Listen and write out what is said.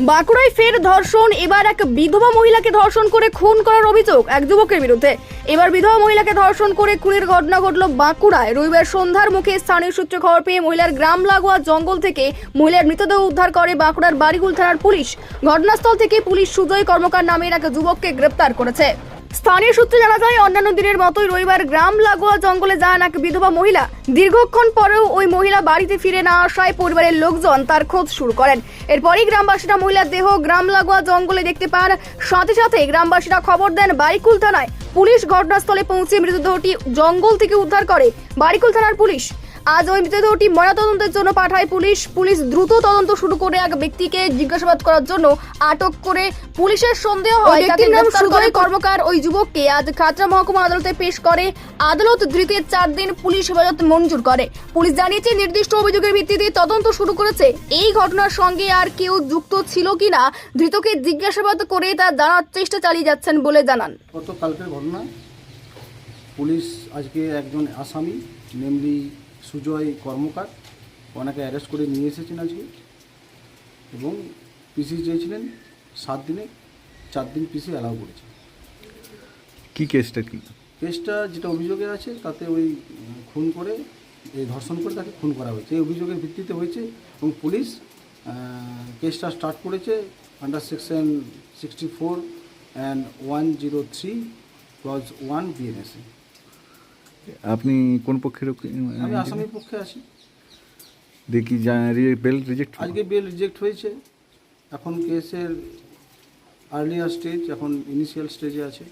বাঁকুড়ায় ফের ধর্ষণ, এবার এক বিধবা মহিলাকে ধর্ষণ করে খুন করার অভিযোগ এক যুবকের বিরুদ্ধে। এবার বিধবা মহিলাকে ধর্ষণ করে খুনের ঘটনা ঘটল বাঁকুড়ায়। রবিবার সন্ধ্যার মুখে স্থানীয় সূত্রে খবর পেয়ে মহিলার গ্রাম লাগোয়া জঙ্গল থেকে মহিলার মৃতদেহ উদ্ধার করে বাঁকুড়ার বাড়িগুল থানার পুলিশ। ঘটনাস্থল থেকে পুলিশ সুজয় কর্মকার নামের এক যুবককে গ্রেপ্তার করেছে। স্থানীয় সূত্রে জানা যায়, অন্যান্য দিনের মতোই রবিবার গ্রাম লাগোয়া জঙ্গলে যান এক বিধবা মহিলা। দীর্ঘক্ষণ পরেও ওই মহিলা বাড়িতে ফিরে না আসায় পরিবারের লোকজন তার খোঁজ শুরু করেন। এরপরই গ্রামবাসীরা মহিলার দেহ গ্রাম লাগোয়া জঙ্গলে দেখতে পান। সাথে সাথে গ্রামবাসীরা খবর দেন, বারিকুল থানায় পুলিশ ঘটনাস্থলে পৌঁছে মৃতদেহটি জঙ্গল থেকে উদ্ধার করে। বারিকুল থানার পুলিশ আজ ওই মৃতদেহটি ময়নাতদন্তের জন্য পাঠায় পুলিশ। পুলিশ দ্রুত তদন্ত শুরু করে এক ব্যক্তিকে জিজ্ঞাসাবাদ করার জন্য আটক করে পুলিশের সন্দেহ হয়। ব্যক্তির নাম সুজয় কর্মকার ওই যুবককে আজ খাতড়া মহকুমা আদালতে পেশ করে। আদালত ধৃতের চার দিন পুলিশ হেফাজত মঞ্জুর করে। পুলিশ জানিয়েছে নির্দিষ্ট অভিযোগের ভিত্তিতে তদন্ত শুরু করেছে। এই ঘটনার সঙ্গে আর কেউ যুক্ত ছিল কিনা ধৃতকে জিজ্ঞাসাবাদ করে তা জানার চেষ্টা চালিয়ে যাচ্ছেন বলে জানান। গত কালকের ঘটনা পুলিশ আজকে একজন আসামি নেমলি সুজয় কর্মকার ওনাকে অ্যারেস্ট করে নিয়ে এসেছেন আজকে। এবং পিসি চেয়েছিলেন সাত দিনে চার দিন পিসি অ্যালাউ করেছে। কি কেসটা কি? কেসটা যেটা অভিযোগে আছে তাতে ওই খুন করে এই ধর্ষণ করে তাকে খুন করা হয়েছে। এই অভিযোগের ভিত্তিতে হয়েছে এবং পুলিশ কেসটা স্টার্ট করেছে under section sixty four and one zero three clause one BNSA আপনি কোন পক্ষের আমি আসামির পক্ষে আছি। দেখি বেল রিজেক্ট আজকে বেল রিজেক্ট হয়েছে। এখন কেসের আর্লিয়ার স্টেজ এখন ইনিশিয়াল স্টেজে আছে।